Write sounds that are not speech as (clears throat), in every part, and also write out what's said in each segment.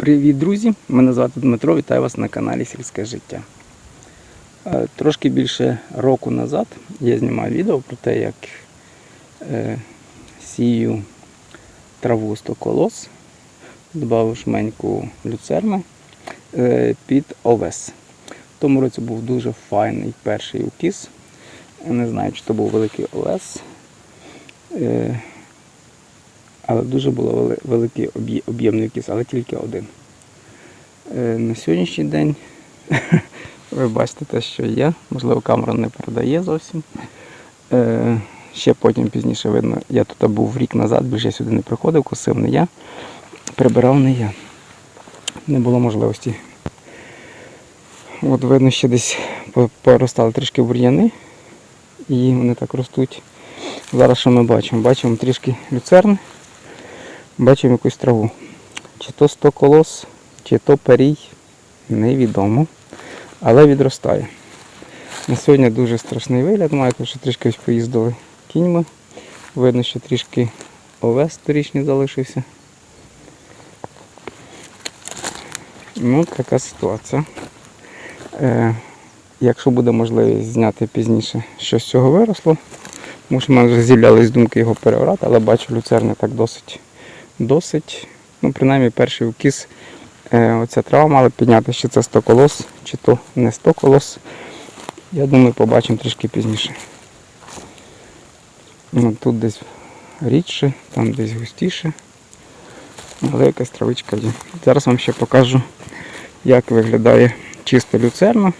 Привіт, друзі! Мене звати Дмитро, вітаю вас на каналі Сільське життя. Е, Трошки більше року назад я знімав відео про те, як е, сію траву 100 колос, додав жменьку люцерни е, під овес. В тому році був дуже файний перший укіс. Не знаю, чи то був великий овес. Але дуже було великий об'є- об'ємний кіс, але тільки один. Е, На сьогоднішній день (laughs) ви бачите те, що є. Можливо, камера не передає зовсім. Е, Ще потім пізніше видно, я тут був рік назад, більше я сюди не приходив, косив не я, прибирав не я. Не було можливості. От видно, ще десь поростали трішки бур'яни, і вони так ростуть. Зараз що ми бачимо? Бачимо трішки люцерни, бачимо якусь траву. Чи то 100 колос, чи то перій, невідомо. Але відростає. На сьогодні дуже страшний вигляд має, тому що трішки поїздили кіньми. Видно, що трішки овес торічний залишився. Ну, така ситуація. Е, якщо буде можливість зняти пізніше, що з цього виросло, тому що в мене вже з'являлись думки його переорати, але бачу, люцерни так досить, досить. Ну, принаймні перший укіс е, оця трава мала підняти, чи це 100 колос, чи то не 100 колос. Я думаю, побачимо трішки пізніше. Ну, тут десь рідше, там десь густіше. Але якась травичка є. Зараз вам ще покажу, як виглядає чисто люцерна.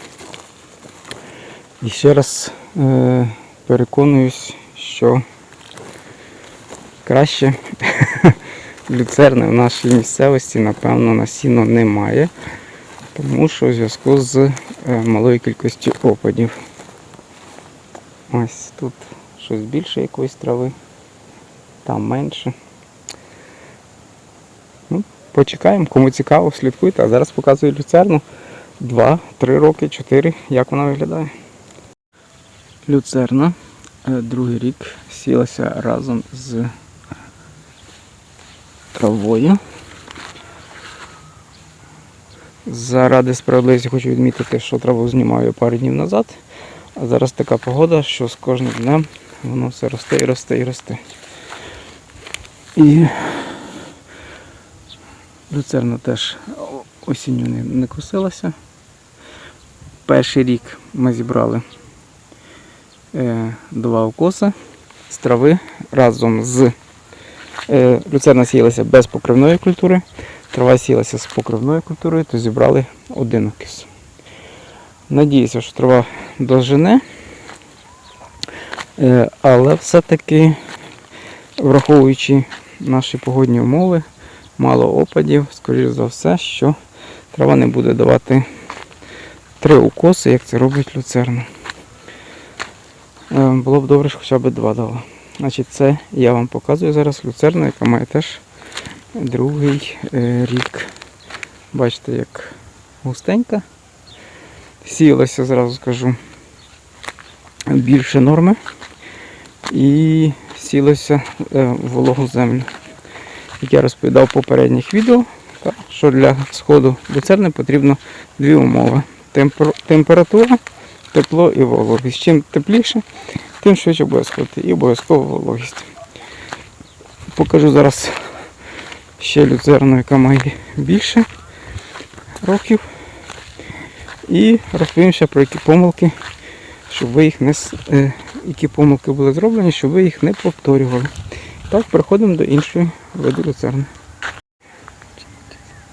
І ще раз е, переконуюсь, що краще (laughs) люцерни в нашій місцевості, напевно, на сіно немає, тому що в зв'язку з е, малою кількістю опадів. Ось тут щось більше якоїсь трави, там менше. Ну, почекаємо, кому цікаво, слідкуйте. А зараз показую люцерну 2-3 роки, 4, як вона виглядає. Люцерна е, другий рік сілася разом з травою. Заради справедливості хочу відмітити, що траву знімаю пару днів назад. А зараз така погода, що з кожним днем воно все росте і росте і росте. І люцерна теж осінню не, не косилася. Перший рік ми зібрали е, два укоси з трави разом з люцерна сіялася без покривної культури, трава сіялася з покривною культурою, то зібрали один укіс. Надіюся, що трава дожене, е, але все-таки, враховуючи наші погодні умови, мало опадів, скоріш за все, що трава не буде давати три укоси, як це робить люцерна. Е, Було б добре, що хоча б два дала. Значить, це я вам показую зараз люцерна, яка має теж другий е, рік. Бачите, як густенька. Сіялася, зразу скажу, більше норми. І сілося е, в вологу землю. Як я розповідав в попередніх відео, що для сходу люцерни потрібно дві умови. Темпер- температура, тепло і вологість. Чим тепліше, тим швидше буде сходити. І обов'язково вологість. Покажу зараз ще люцерну, яка має більше років. І розповім ще про які помилки, щоб ви їх не е, які помилки були зроблені, щоб ви їх не повторювали. Так, переходимо до іншої виду люцерни.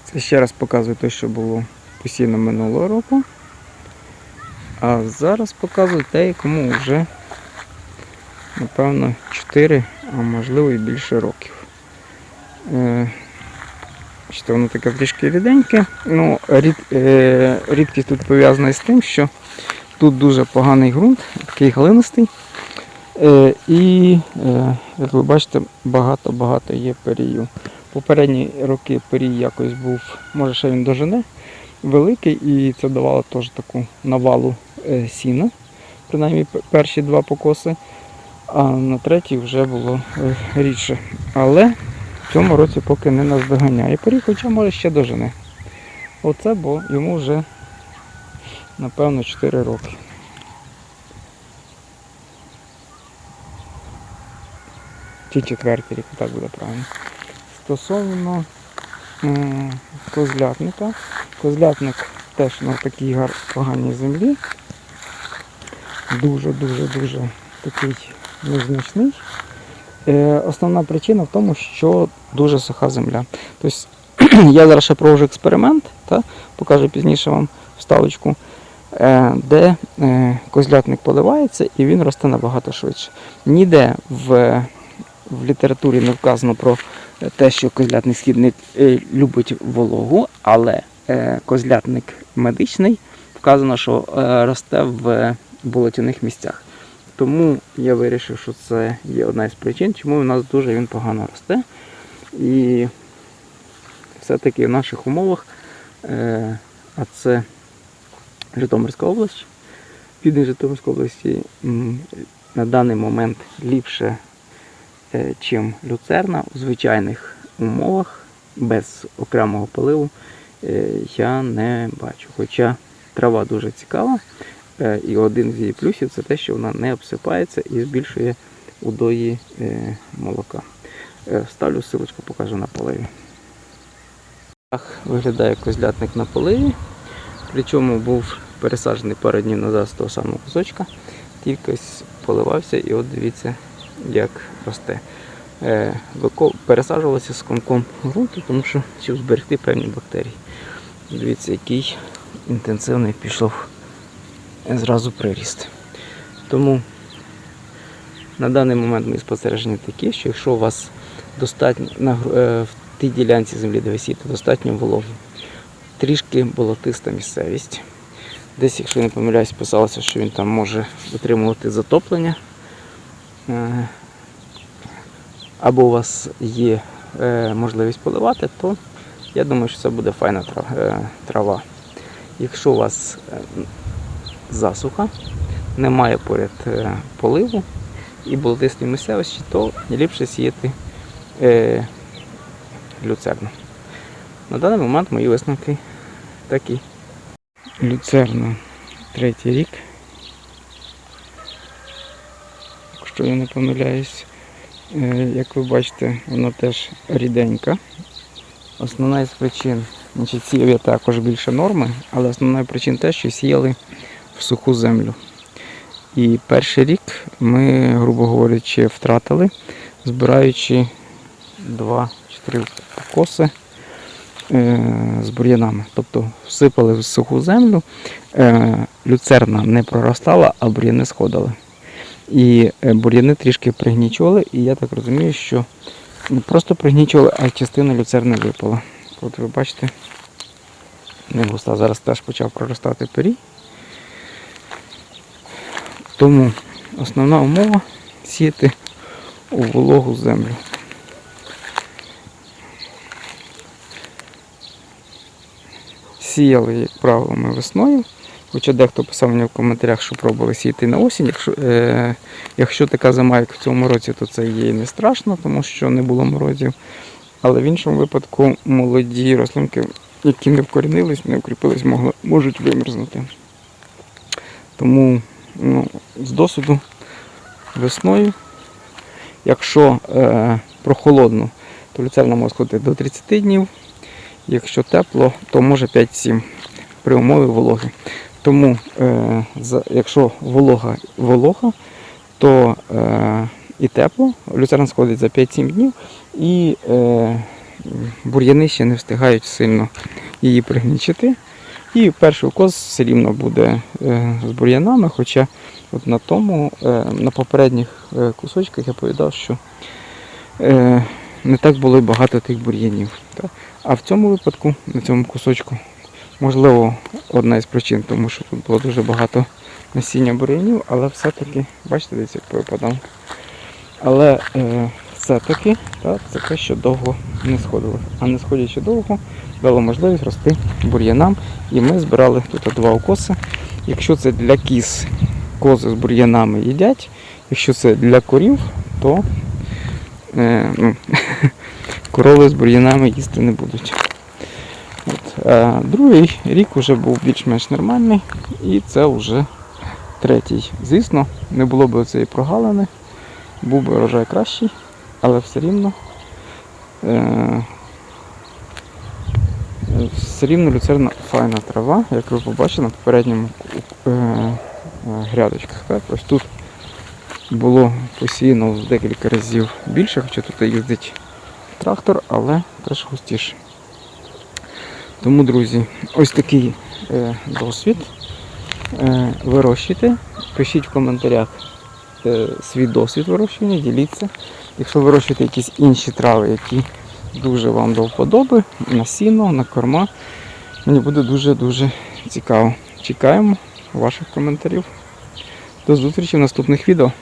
Це ще раз показую те, що було постійно минулого року. А зараз показую те, якому вже, напевно, 4, а можливо і більше років. Е, Бачите, воно таке трішки ріденьке. Ну, рід, е, рідкість тут пов'язана з тим, що тут дуже поганий ґрунт, такий глинистий. Е, і, е, як ви бачите, багато-багато є перію. Попередні роки перій якось був, може ще він дожене, великий, і це давало теж таку навалу е, сіна, принаймні перші два покоси, а на третій вже було е, рідше. Але в цьому році поки не наздоганяє поріг, хоча може ще дожене. Оце, бо йому вже напевно 4 роки. Чи четвертий рік, так буде правильно. Стосовно м, козлятника. Козлятник теж на такій поганій землі. Дуже-дуже-дуже такий незначний. Е, основна причина в тому, що дуже суха земля. Тобто (clears throat) я зараз ще проводжу експеримент, та, покажу пізніше вам вставочку, е, де е, козлятник поливається і він росте набагато швидше. Ніде в, в літературі не вказано про те, що козлятник східник любить вологу, але козлятник медичний вказано, що росте в болотяних місцях. Тому я вирішив, що це є одна із причин, чому у нас дуже він погано росте. І все-таки в наших умовах, е, а це Житомирська область, південь Житомирської області на даний момент ліпше, е, чим люцерна у звичайних умовах, без окремого поливу, е, я не бачу. Хоча трава дуже цікава. Е, І один з її плюсів це те, що вона не обсипається і збільшує удої е, молока. Е, Вставлю силочку, покажу на поливі. Так виглядає козлятник на поливі. Причому був пересаджений пару днів назад з того самого кусочка. Тільки поливався і от дивіться, як росте. Пересаджувалося з комком ґрунту, тому що щоб зберегти певні бактерії. Дивіться, який інтенсивний пішов зразу приріст. Тому на даний момент мої спостереження такі, що якщо у вас достатньо е, в тій ділянці землі, де ви сієте, достатньо вологи, трішки болотиста місцевість. Десь, якщо не помиляюсь, писалося, що він там може витримувати затоплення. Е, Або у вас є е, можливість поливати, то я думаю, що це буде файна трава. Якщо у вас засуха, немає поряд е, поливу і болотистій місцевості, то ліпше сіяти е, люцерну. На даний момент мої висновки такі. Люцерна третій рік. Якщо я не помиляюсь, Е, як ви бачите, вона теж ріденька. Основна із причин, значить, сіяв я також більше норми, але основна причина те, що сіяли в суху землю. І перший рік ми, грубо говорячи, втратили, збираючи 2-4 коси е, з бур'янами. Тобто всипали в суху землю, е, люцерна не проростала, а бур'яни сходили. І е, бур'яни трішки пригнічували, і я так розумію, що не просто пригнічували, а частина люцерни випала. От ви бачите, не густа. Зараз теж почав проростати пирій. Тому основна умова сіяти у вологу землю. Сіяли, як правило, ми весною. Хоча дехто писав мені в коментарях, що пробували сіяти на осінь. Якщо, е, якщо така зима, як в цьому році, то це є не страшно, тому що не було морозів. Але в іншому випадку молоді рослинки, які не вкорінились, не укріпились, можуть вимерзнути. Тому ну, з досвіду весною, якщо е, прохолодно, то люцерна може сходити до 30 днів. Якщо тепло, то може 5-7 при умові вологи. Тому, е, за, якщо волога волога, то е, і тепло, люцерна сходить за 5-7 днів, і е, бур'яни ще не встигають сильно її пригнічити. І перший укос все рівно буде е, з бур'янами, хоча от на тому, е, на попередніх е, кусочках я повідав, що не так було багато тих бур'янів. А в цьому випадку, на цьому кусочку, можливо, одна із причин, тому що тут було дуже багато насіння бур'янів, але все-таки, бачите, десь як випадав. Але все-таки так, це те, що довго не сходило. А не сходячи довго, дало можливість рости бур'янам. І ми збирали тут два укоси. Якщо це для кіз, кози з бур'янами їдять, якщо це для корів, то е, ну, (laughs) корови з бур'янами їсти не будуть. От. Е, другий рік вже був більш-менш нормальний, і це вже третій. Звісно, не було б цієї прогалини, був би урожай кращий, але все рівно. Е, все рівно люцерна файна трава, як ви побачили на попередньому е, е, грядочках. Так? Ось тут було посіяно в декілька разів більше, хоча тут їздить трактор, але теж густіше. Тому, друзі, ось такий е, досвід. Е, вирощуйте, пишіть в коментарях е, свій досвід вирощування, діліться. Якщо вирощуєте якісь інші трави, які дуже вам до вподоби, на сіно, на корма, мені буде дуже-дуже цікаво. Чекаємо ваших коментарів. До зустрічі в наступних відео.